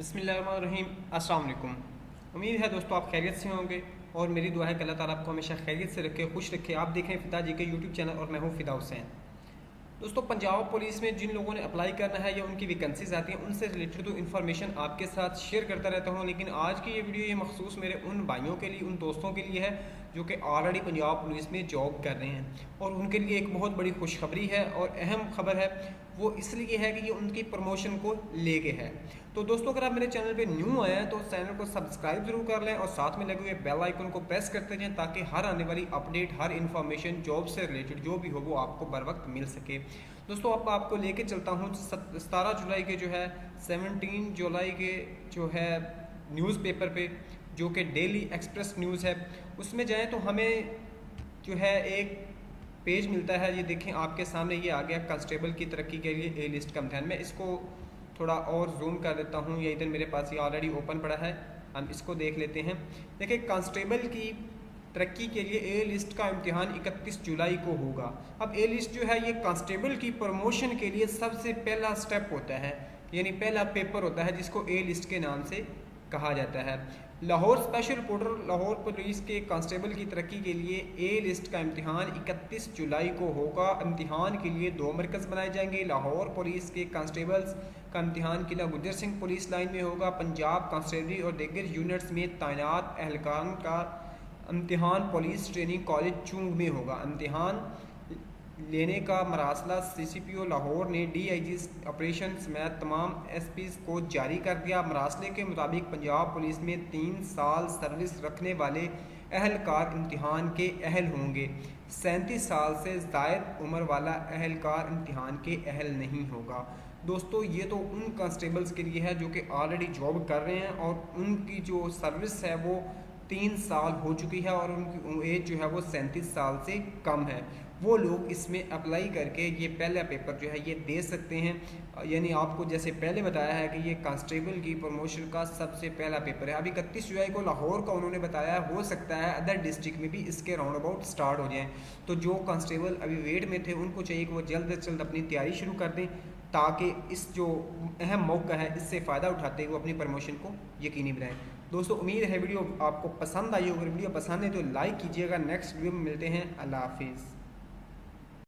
بسم اللہ الرحمن الرحیم، السلام علیکم۔ امید ہے دوستو آپ خیریت سے ہوں گے اور میری دعا ہے کہ اللہ تعالیٰ آپ کو ہمیشہ خیریت سے رکھے، خوش رکھے۔ آپ دیکھیں فدا جی کے یوٹیوب چینل اور میں ہوں فدا حسین۔ دوستو، پنجاب پولیس میں جن لوگوں نے اپلائی کرنا ہے یا ان کی ویکنسیز آتی ہیں، ان سے ریلیٹڈ تو انفارمیشن آپ کے ساتھ شیئر کرتا رہتا ہوں۔ لیکن آج کی یہ ویڈیو یہ مخصوص میرے ان بھائیوں کے لیے، ان دوستوں کے لیے ہے جو کہ آلریڈی پنجاب پولیس میں جاب کر رہے ہیں۔ اور ان کے لیے ایک بہت بڑی خوشخبری ہے اور اہم خبر ہے، وہ اس لیے ہے کہ یہ ان کی پروموشن کو لے کے ہے۔ تو دوستوں اگر آپ میرے چینل پہ نیو آئے ہیں، تو چینل کو سبسکرائب ضرور کر لیں اور ساتھ میں لگے ہوئے بیل آئیکن کو پریس کرتے جائیں تاکہ ہر آنے والی اپڈیٹ ہر انفارمیشن جاب سے ریلیٹڈ جو بھی ہو، وہ آپ کو بر وقت مل سکے۔ دوستوں اب آپ کو لے کے چلتا ہوں ستارہ جولائی کے جو ہے، سیونٹین جولائی کے جو ہے نیوز پیپر پہ، جو کہ ڈیلی ایکسپریس نیوز ہے۔ اس میں جائیں تو ہمیں جو ہے ایک پیج ملتا ہے۔ یہ دیکھیں، آپ کے سامنے یہ آ گیا کانسٹیبل کی ترقی کے لیے اے لسٹ کا امتحان میں اس کو تھوڑا اور زوم کر دیتا ہوں۔ یا ادھر میرے پاس یہ آلریڈی اوپن پڑا ہے۔ ہم اس کو دیکھ لیتے ہیں۔ دیکھیں، کانسٹیبل کی ترقی کے لیے اے لسٹ کا امتحان اکتیس جولائی کو ہوگا۔ اب اے لسٹ جو ہے یہ کانسٹیبل کی پروموشن کے لیے سب سے پہلا سٹیپ ہوتا ہے یعنی پہلا پیپر ہوتا ہے جس کو اے لسٹ کے نام سے کہا جاتا ہے۔ Lahore special reporter, Lahore police کے کانسٹیبل کی ترقی کے لیے اے لسٹ کا امتحان اکتیس جولائی کو ہوگا۔ امتحان کے لیے دو مرکز بنائے جائیں گے، لاہور پولیس کے کانسٹیبلز کا امتحان قلعہ گجر سنگھ پولیس لائن میں ہوگا۔ پنجاب کانسٹیبلری اور دیگر یونٹس میں تعینات اہلکار کا امتحان پولیس ٹریننگ کالج چونگ میں ہوگا۔ امتحان لینے کا مراسلہ سی سی پی او لاہور نے ڈی آئی جی آپریشن سمیت تمام ایس پیز کو جاری کر دیا۔ مراسلے کے مطابق پنجاب پولیس میں تین سال سروس رکھنے والے اہلکار امتحان کے اہل ہوں گے۔ سینتیس سال سے زائد عمر والا اہلکار امتحان کے اہل نہیں ہوگا۔ دوستو، یہ تو ان کانسٹیبلز کے لیے ہے جو کہ آلریڈی جاب کر رہے ہیں اور ان کی جو سروس ہے وہ تین سال ہو چکی ہے اور ان کی ایج جو ہے وہ سینتیس سال سے کم ہے۔ وہ لوگ اس میں اپلائی کر کے یہ پہلا پیپر جو ہے یہ دے سکتے ہیں۔ یعنی آپ کو جیسے پہلے بتایا ہے کہ یہ کانسٹیبل کی پروموشن کا سب سے پہلا پیپر ہے۔ ابھی اکتیس جولائی کو لاہور کا انہوں نے بتایا ہو سکتا ہے ادر ڈسٹرکٹ میں بھی اس کے راؤنڈ اباؤٹ سٹارٹ ہو جائیں۔ تو جو کانسٹیبل ابھی ویٹ میں تھے، ان کو چاہیے کہ وہ جلد از جلد اپنی تیاری شروع کر دیں تاکہ اس جو اہم موقع ہے، اس سے فائدہ اٹھاتے ہوئے اپنی پروموشن کو یقینی بنائیں۔ دوستو، امید ہے ویڈیو آپ کو پسند آئی ہوگی۔ ویڈیو پسند ہے تو لائک کیجیے گا۔ نیکسٹ ویڈیو میں ملتے ہیں۔ اللہ حافظ۔